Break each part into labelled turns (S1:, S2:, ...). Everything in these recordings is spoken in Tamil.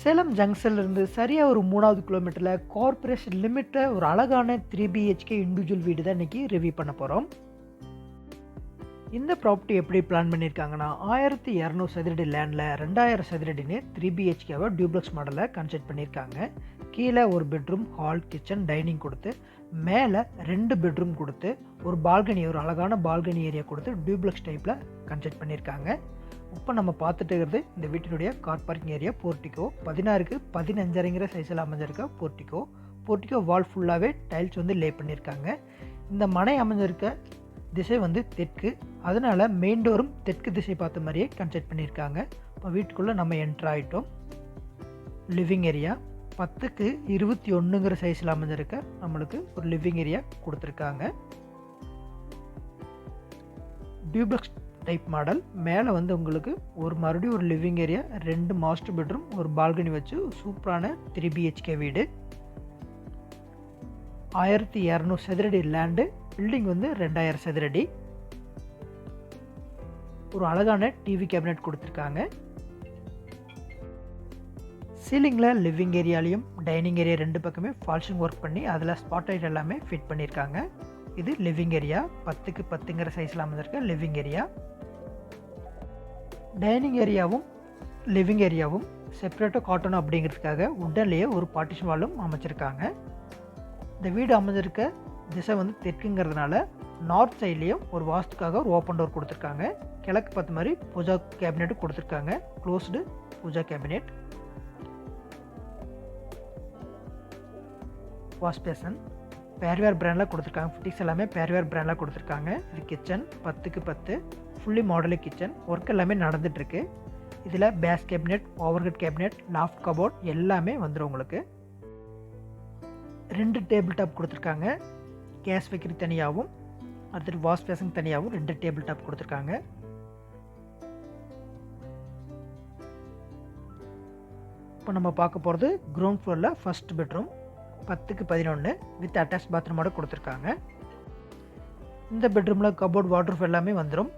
S1: சேலம் ஜங்ஷன்லேருந்து சரியாக ஒரு மூணாவது கிலோமீட்டரில் கார்ப்பரேஷன் லிமிட்டில் ஒரு அழகான த்ரீ பிஹெச்கே இண்டிவிஜுவல் வீடு தான் இன்றைக்கி ரிவ்யூ பண்ண போகிறோம் இந்த ப்ராப்பர்ட்டி எப்படி பிளான் பண்ணியிருக்காங்கன்னா ஆயிரத்தி இரநூறு சதுரடி லேண்டில் ரெண்டாயிரம் சதுரடின்னு த்ரீ பிஹெச்கேவை டியூப்ளக்ஸ் மாடலை கன்ஸ்ட்ரக்ட் பண்ணியிருக்காங்க கீழே ஒரு பெட்ரூம் ஹால் கிச்சன் டைனிங் கொடுத்து மேலே ரெண்டு பெட்ரூம் கொடுத்து ஒரு பால்கனி ஒரு அழகான பால்கனி ஏரியா கொடுத்து டியூப்ளக்ஸ் டைப்பில் கன்ஸ்ட்ரக்ட் பண்ணியிருக்காங்க இப்போ நம்ம பார்த்துட்டு இருக்கிறது இந்த வீட்டினுடைய கார் பார்க்கிங் ஏரியா போர்ட்டிகோ பதினாறுக்கு பதினஞ்சரைங்கிற சைஸில் அமைஞ்சிருக்க போர்ட்டிகோ போர்ட்டிகோ வால் ஃபுல்லாகவே டைல்ஸ் வந்து லே பண்ணியிருக்காங்க. இந்த மனை அமைஞ்சிருக்க திசை வந்து தெற்கு. அதனால் மெயின் டோரும் தெற்கு திசை பார்த்த மாதிரியே கன்ஸ்ட்ரக்ட் பண்ணியிருக்காங்க. இப்போ வீட்டுக்குள்ளே நம்ம என்ட்ரு ஆகிட்டோம் லிவிங் ஏரியா பத்துக்கு இருபத்தி ஒன்றுங்கிற சைஸில் அமைஞ்சிருக்க நம்மளுக்கு ஒரு லிவிங் ஏரியா கொடுத்துருக்காங்க. டியூப்ளக்ஸ் டைப் மாடல் மேலே வந்து உங்களுக்கு ஒரு மறுபடியும் ஒரு லிவிங் ஏரியா ரெண்டு மாஸ்டர் பெட்ரூம் ஒரு பால்கனி வச்சு சூப்பரான த்ரீ பிஹெச்கே வீடு. ஆயிரத்தி இரநூறு சதுரடி லேண்டு பில்டிங் வந்து ரெண்டாயிரம் சதுரடி. ஒரு அழகான டிவி கேபினெட் கொடுத்துருக்காங்க. சீலிங்கில் லிவிங் ஏரியாலையும் டைனிங் ஏரியா ரெண்டு பக்கமே ஃபால்ஷிங் ஒர்க் பண்ணி அதில் ஸ்பாட் லைட் எல்லாமே ஃபிட் பண்ணியிருக்காங்க இது லிவிங் ஏரியா பத்துக்கு பத்துங்கிற சைஸில் அமைஞ்சிருக்க லிவிங் ஏரியா டைனிங் ஏரியாவும் லிவிங் ஏரியாவும் செப்பரேட்டாக காட்டணும் அப்படிங்கிறதுக்காக உடன்லேயே ஒரு பார்ட்டிஷன் வாலும் அமைச்சிருக்காங்க. இந்த வீடு அமைஞ்சிருக்க திசை வந்து தெற்குங்கிறதுனால நார்த் சைட்லேயும் ஒரு வாஸ்துக்காக ஒரு ஓப்பன் டோர் கொடுத்துருக்காங்க. கிழக்கு பார்த்த மாதிரி பூஜா கேபினெட் கொடுத்துருக்காங்க. Closed pooja cabinet wash basin Parryware பிராண்டில் கொடுத்துருக்காங்க. ஃபுட்டிக்ஸ் எல்லாமே பேர்வேர் பிராண்டில் கொடுத்துருக்காங்க. இது கிச்சன் பத்துக்கு பத்து. ஃபுல்லி மாடலு கிச்சன் ஒர்க் எல்லாமே நடந்துகிட்ருக்கு இதில் base cabinet overhead cabinet loft cupboard எல்லாமே வந்துடும் உங்களுக்கு. ரெண்டு டேபிள் டாப் கொடுத்துருக்காங்க. கேஸ் வைக்கிற தனியாகவும் அடுத்தது வாஷ் பேசன் தனியாகவும் ரெண்டு டேபிள் டாப் கொடுத்துருக்காங்க. இப்போ நம்ம பார்க்க போகிறது கிரவுண்ட் ஃப்ளோரில் ஃபஸ்ட் பெட்ரூம் பத்துக்கு பதினொன்று வித் அட்டாச் பாத்ரூமோடு கொடுத்துருக்காங்க. இந்த பெட்ரூமில் கபோர்ட் வாட்ரூஃப் எல்லாமே வந்துடும்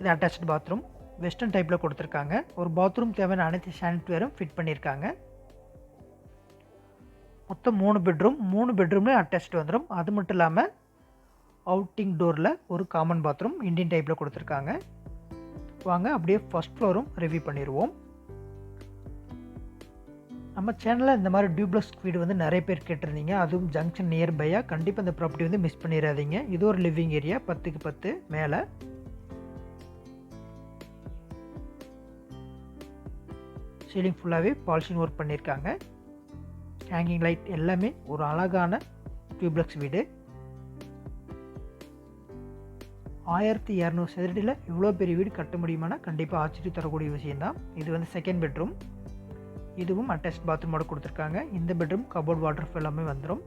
S1: இது அட்டாச்டு பாத்ரூம் வெஸ்டர்ன் டைப்பில் கொடுத்துருக்காங்க. ஒரு பாத்ரூம் தேவையான அனைத்து சானிட்வேரும் ஃபிட் பண்ணியிருக்காங்க. மொத்தம் மூணு பெட்ரூம் மூணு பெட்ரூம்லேயும் அட்டாச்டு வந்துடும் அது மட்டும் இல்லாமல் அவுட்டிங் டோரில் ஒரு காமன் பாத்ரூம் இண்டியன் டைப்பில் கொடுத்துருக்காங்க. வாங்க அப்படியே ஃபஸ்ட் ஃப்ளோரும் ரிவ்யூ பண்ணிடுவோம் நம்ம சேனலில் இந்த மாதிரி டியூப்ளக்ஸ் வீடு வந்து நிறைய பேர் கேட்டிருந்தீங்க. அதுவும் ஜங்ஷன் நியர்பையாக கண்டிப்பாக இந்த ப்ராப்பர்ட்டி வந்து மிஸ் பண்ணிடாதீங்க. இது ஒரு லிவிங் ஏரியா பத்துக்கு பத்து மேலே. சீலிங் ஃபுல்லாகவே பாலிஷிங் ஒர்க் பண்ணியிருக்காங்க ஹேங்கிங் லைட் எல்லாமே ஒரு அழகான டியூப்ளக்ஸ் வீடு ஆயிரத்தி இரநூறு சதுரடியில் இவ்வளோ பெரிய வீடு கட்ட முடியுமானா கண்டிப்பாக ஆச்சரியம் தரக்கூடிய விஷயந்தான் இது வந்து செகண்ட் பெட்ரூம் இதுவும் அட்டாச் பாத்ரூமோட கொடுத்துருக்காங்க. இந்த பெட்ரூம் கபோர்ட் வாட்டர் எல்லாமே வந்துடும்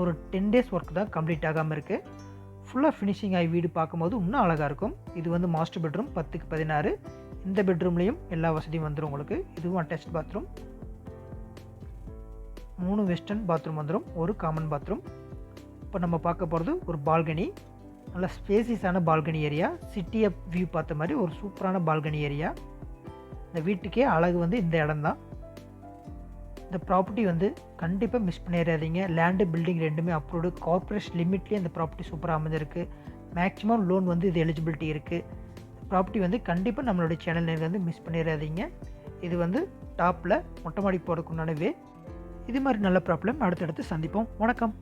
S1: ஒரு டென் டேஸ் ஒர்க் தான் கம்ப்ளீட் ஆகாமல் இருக்குது ஃபுல்லாக ஃபினிஷிங் ஆகி வீடு பார்க்கும்போது இன்னும் அழகாக இருக்கும். இது வந்து மாஸ்டர் பெட்ரூம் பத்துக்கு பதினாறு. இந்த பெட்ரூம்லேயும் எல்லா வசதியும் வந்துடும் உங்களுக்கு. இதுவும் அட்டாச் பாத்ரூம். மூணு வெஸ்டர்ன் பாத்ரூம் வந்துடும் ஒரு காமன் பாத்ரூம். இப்போ நம்ம பார்க்க போகிறது ஒரு பால்கனி. நல்ல ஸ்பேசியஸான பால்கனி ஏரியா. சிட்டியை வியூ பார்த்த மாதிரி ஒரு சூப்பரான பால்கனி ஏரியா. இந்த வீட்டுக்கே அழகு வந்து இந்த இடம்தான் இந்த ப்ராப்பர்ட்டி வந்து கண்டிப்பாக மிஸ் பண்ணிடாதீங்க லேண்டு பில்டிங் ரெண்டுமே அப்ரூவ்டு கார்பரேஷன் லிமிட்லேயே இந்த ப்ராப்பர்ட்டி சூப்பராக அமைஞ்சிருக்கு. மேக்ஸிமம் லோன் வந்து இது எலிஜிபிலிட்டி இருக்குது ப்ராப்பர்ட்டி வந்து கண்டிப்பாக நம்மளுடைய சேனல் வந்து மிஸ் பண்ணிடாதீங்க இது வந்து டாப்பில் மொட்டை மாடி போகிறதுக்குண்டான வே இது மாதிரி நல்ல ப்ராப்ளம் அடுத்தடுத்து சந்திப்போம். வணக்கம்.